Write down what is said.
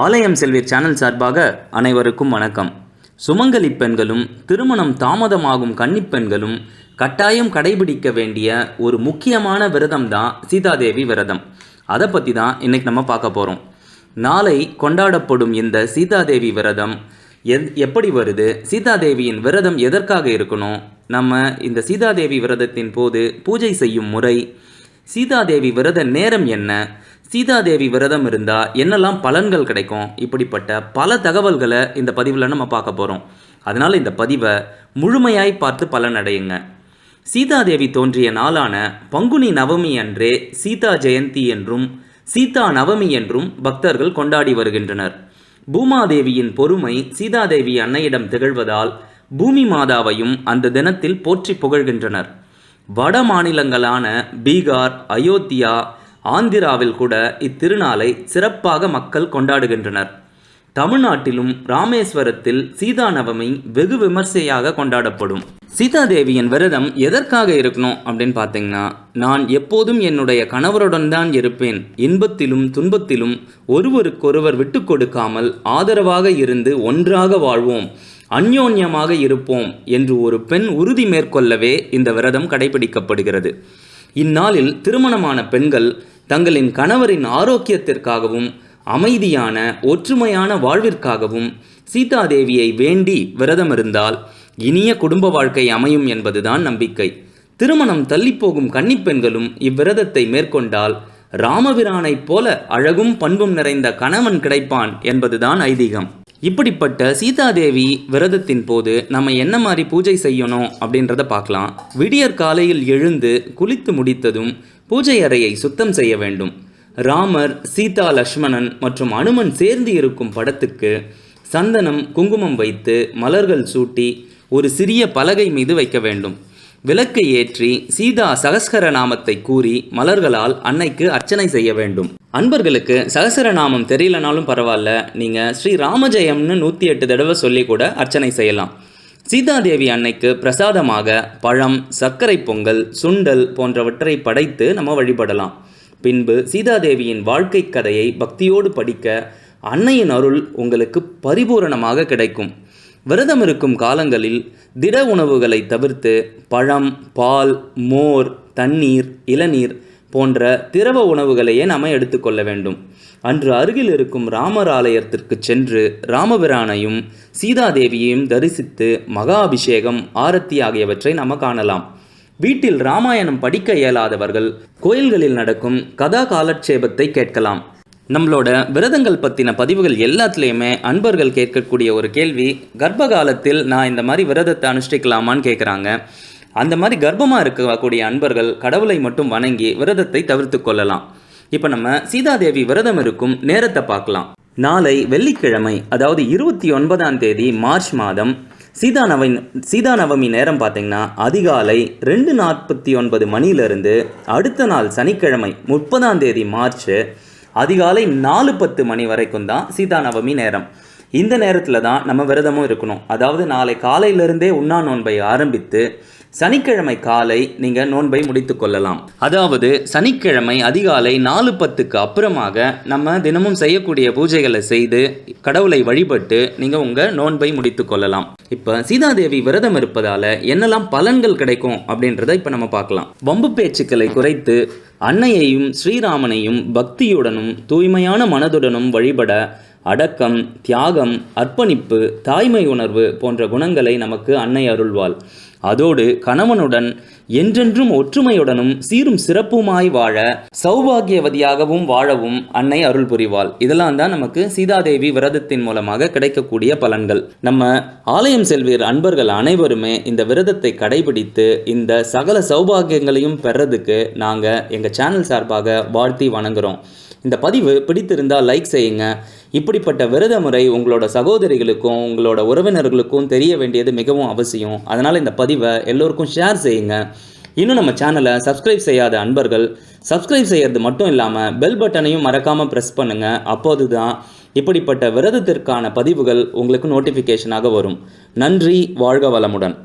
ஆலயம் செல்வீர் சேனல் சார்பாக அனைவருக்கும் வணக்கம். சுமங்கலி பெண்களும் திருமணம் தாமதமாகும் கன்னிப்பெண்களும் கட்டாயம் கடைபிடிக்க வேண்டிய ஒரு முக்கியமான விரதம் தான் சீதாதேவி விரதம். அதை பற்றி தான் இன்னைக்கு நம்ம பார்க்க போகிறோம் நாளை கொண்டாடப்படும் இந்த சீதாதேவி விரதம் எத் எப்படி வருது? சீதாதேவியின் விரதம் எதற்காக இருக்கணும்? நம்ம இந்த சீதாதேவி விரதத்தின் போது பூஜை செய்யும் முறை சீதாதேவி விரத நேரம் என்ன? சீதாதேவி விரதம் இருந்தால் என்னெல்லாம் பலன்கள் கிடைக்கும்? இப்படிப்பட்ட பல தகவல்களை இந்த பதிவில் நம்ம பார்க்க போகிறோம் அதனால் இந்த பதிவை முழுமையாய் பார்த்து பலனடையுங்க சீதாதேவி தோன்றிய நாளான பங்குனி நவமி அன்றே சீதா ஜெயந்தி என்றும் சீதா நவமி என்றும் பக்தர்கள் கொண்டாடி வருகின்றனர். பூமாதேவியின் பொறுமை சீதாதேவி அன்னையிடம் திகழ்வதால் பூமி மாதாவையும் அந்த தினத்தில் போற்றி புகழ்கின்றனர். வட மாநிலங்களான பீகார் அயோத்தியா ஆந்திராவில் கூட இத்திருநாளை சிறப்பாக மக்கள் கொண்டாடுகின்றனர். தமிழ்நாட்டிலும் ராமேஸ்வரத்தில் சீதா நவமி வெகு விமர்சையாக கொண்டாடப்படும். சீதாதேவியின் விரதம் எதற்காக இருக்கணும் அப்படின்னு பார்த்தீங்கன்னா நான் எப்போதும் என்னுடைய கணவருடன் தான் இருப்பேன். இன்பத்திலும் துன்பத்திலும் ஒருவருக்கொருவர் விட்டு கொடுக்காமல் ஆதரவாக இருந்து ஒன்றாக வாழ்வோம். அந்யோன்யமாக இருப்போம் என்று ஒரு பெண் உறுதி மேற்கொள்ளவே இந்த விரதம் கடைபிடிக்கப்படுகிறது. இந்நாளில் திருமணமான பெண்கள் தங்களின் கணவரின் ஆரோக்கியத்திற்காகவும் அமைதியான ஒற்றுமையான வாழ்விற்காகவும் சீதாதேவியை வேண்டி விரதம் இருந்தால் இனிய குடும்ப வாழ்க்கை அமையும் என்பதுதான் நம்பிக்கை. திருமணம் தள்ளிப்போகும் கன்னிப்பெண்களும் இவ்விரதத்தை மேற்கொண்டால் ராமபிரானைப் போல அழகும் பண்பும் நிறைந்த கணவன் கிடைப்பான் என்பதுதான் ஐதீகம். இப்படிப்பட்ட சீதாதேவி விரதத்தின் போது நம்ம என்ன மாதிரி பூஜை செய்யணும் அப்படின்றத பார்க்கலாம். விடியற் காலையில் எழுந்து குளித்து முடித்ததும் பூஜை அறையை சுத்தம் செய்ய வேண்டும். ராமர் சீதா லக்ஷ்மணன் மற்றும் அனுமன் சேர்ந்து இருக்கும் படத்துக்கு சந்தனம் குங்குமம் வைத்து மலர்கள் சூட்டி ஒரு சிறிய பலகை மீது வைக்க வேண்டும். விளக்கை ஏற்றி சீதா சகஸ்கர நாமத்தை கூறி மலர்களால் அன்னைக்கு அர்ச்சனை செய்ய வேண்டும். அன்பர்களுக்கு சகசரநாமம் தெரியலனாலும் பரவாயில்ல. நீங்கள் ஸ்ரீ ராமஜெயம்னு நூற்றி எட்டு தடவை சொல்லி கூட அர்ச்சனை செய்யலாம். சீதாதேவி அன்னைக்கு பிரசாதமாக பழம் சர்க்கரை பொங்கல் சுண்டல் போன்றவற்றை படைத்து நம்ம வழிபடலாம். பின்பு சீதாதேவியின் வாழ்க்கை கதையை பக்தியோடு படிக்க அன்னையின் அருள் உங்களுக்கு பரிபூரணமாக கிடைக்கும். விரதம் இருக்கும் காலங்களில் திட உணவுகளை தவிர்த்து பழம் பால் மோர் தண்ணீர் இளநீர் போன்ற திரவ உணவுகளையே நாம் எடுத்துக்கொள்ள வேண்டும். அன்று அருகில் இருக்கும் ராமர் ஆலயத்திற்கு சென்று ராமபிரானையும் சீதாதேவியையும் தரிசித்து மகா அபிஷேகம் ஆரத்தி ஆகியவற்றை நாம் காணலாம். வீட்டில் ராமாயணம் படிக்க இயலாதவர்கள் கோயில்களில் நடக்கும் கதா காலட்சேபத்தை கேட்கலாம். நம்மளோட விரதங்கள் பற்றின பதிவுகள் எல்லாத்துலேயுமே அன்பர்கள் கேட்கக்கூடிய ஒரு கேள்வி கர்ப்ப காலத்தில் நான் இந்த மாதிரி விரதத்தை அனுஷ்டிக்கலாமான்னு கேட்குறாங்க அந்த மாதிரி கர்ப்பமாக இருக்கக்கூடிய அன்பர்கள் கடவுளை மட்டும் வணங்கி விரதத்தை தவிர்த்து கொள்ளலாம். இப்போ நம்ம சீதாதேவி விரதம் இருக்கும் நேரத்தை பார்க்கலாம். நாளை வெள்ளிக்கிழமை அதாவது இருபத்தி ஒன்பதாம் தேதி மார்ச் மாதம் சீதா நவமி சீதா நவமி நேரம் பார்த்தீங்கன்னா அதிகாலை ரெண்டு நாற்பத்தி ஒன்பது மணியிலிருந்து அடுத்த நாள் சனிக்கிழமை முப்பதாம் தேதி மார்ச் அதிகாலை நாலு பத்து மணி வரைக்கும் தான் சீதா நவமி நேரம். இந்த நேரத்தில் தான் நம்ம விரதமும் இருக்கணும். அதாவது நாளை காலையிலிருந்தே உண்ணா நோன்பை ஆரம்பித்து சனிக்கிழமை காலை நீங்கள் நோன்பை முடித்து கொள்ளலாம். அதாவது சனிக்கிழமை அதிகாலை நாலு பத்துக்கு அப்புறமாக நம்ம தினமும் செய்யக்கூடிய பூஜைகளை செய்து கடவுளை வழிபட்டு நீங்கள் உங்கள் நோன்பை முடித்து கொள்ளலாம். இப்போ சீதாதேவி விரதம் இருப்பதால் என்னெல்லாம் பலன்கள் கிடைக்கும் அப்படின்றத இப்போ நம்ம பார்க்கலாம். வம்பு பேச்சுக்களை குறைத்து அன்னையையும் ஸ்ரீராமனையும் பக்தியுடனும் தூய்மையான மனதுடனும் வழிபட அடக்கம் தியாகம் அர்ப்பணிப்பு தாய்மை உணர்வு போன்ற குணங்களை நமக்கு அன்னை அருள்வாள். அதோடு கணவனுடன் என்றென்றும் ஒற்றுமையுடனும் சீரும் சிறப்புமாய் வாழ சௌபாகியவதியாகவும் வாழவும் அன்னை அருள் புரிவாள். இதெல்லாம் தான் நமக்கு சீதாதேவி விரதத்தின் மூலமாக கிடைக்கக்கூடிய பலன்கள். நம்ம ஆலயம் செல்வீர் அன்பர்கள் அனைவருமே இந்த விரதத்தை கடைபிடித்து இந்த சகல சௌபாகியங்களையும் பெறதுக்கு நாங்கள் எங்கள் சேனல் சார்பாக வாழ்த்தி வணங்குறோம். இந்த பதிவு பிடித்திருந்தால் லைக் செய்யுங்க. இப்படிப்பட்ட விரத முறை உங்களோட சகோதரிகளுக்கும் உங்களோட உறவினர்களுக்கும் தெரிய வேண்டியது மிகவும் அவசியம். அதனால் இந்த பதிவை எல்லோருக்கும் ஷேர் செய்யுங்க. இன்னும் நம்ம சேனலை சப்ஸ்கிரைப் செய்யாத அன்பர்கள் சப்ஸ்கிரைப் செய்கிறது மட்டும் இல்லாமல் பெல் பட்டனையும் மறக்காமல் ப்ரெஸ் பண்ணுங்கள் அப்போது தான் இப்படிப்பட்ட விரதத்திற்கான பதிவுகள் உங்களுக்கு நோட்டிஃபிகேஷனாக வரும். நன்றி வாழ்க வளமுடன்.